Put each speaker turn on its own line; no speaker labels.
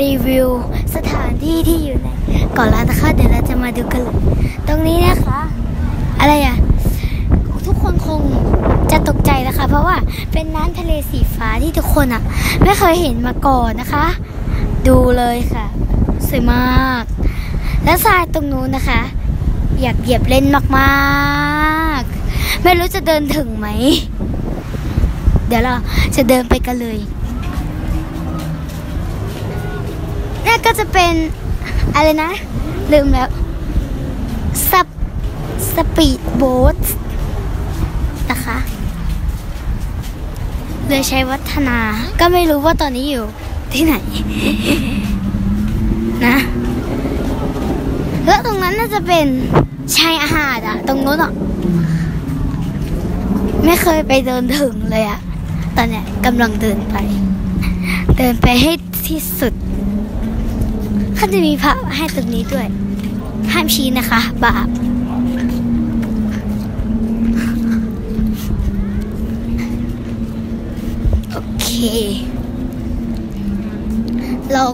รีวิวสถานที่ที่อยู่ในเกาะล้านนะคะ เดี๋ยวเราจะมาดูกันเลยตรงนี้นะคะ อะไรอะ ทุกคนคงจะตกใจนะคะ เพราะว่าเป็นน้ำทะเลสีฟ้าที่ทุกคนอะ ไม่เคยเห็นมาก่อนนะคะ ดูเลยค่ะสวยมาก และทรายตรงนู้นนะคะ อยากเหยียบเล่นมากๆ ไม่รู้จะเดินถึงไหม เดี๋ยวเราจะเดินไปกันเลย จะเป็นอะไรนะ ลืมแล้วสปสปีดโบ๊ทนะคะเรือใช้วัฒนา ก็ไม่รู้ว่าตอนนี้อยู่ที่ไหน นะแล้วตรงนั้นน่าจะเป็นชายอาหาดอะตรงนู้นอะไม่เคยไปเดินถึงเลยอะตอนเนี้ยกำลังเดินไป เดินไปให้ที่สุด เขาจะมีพระให้ตรงนี้ด้วย ห้ามชี้นะคะ บาปโอเค เรา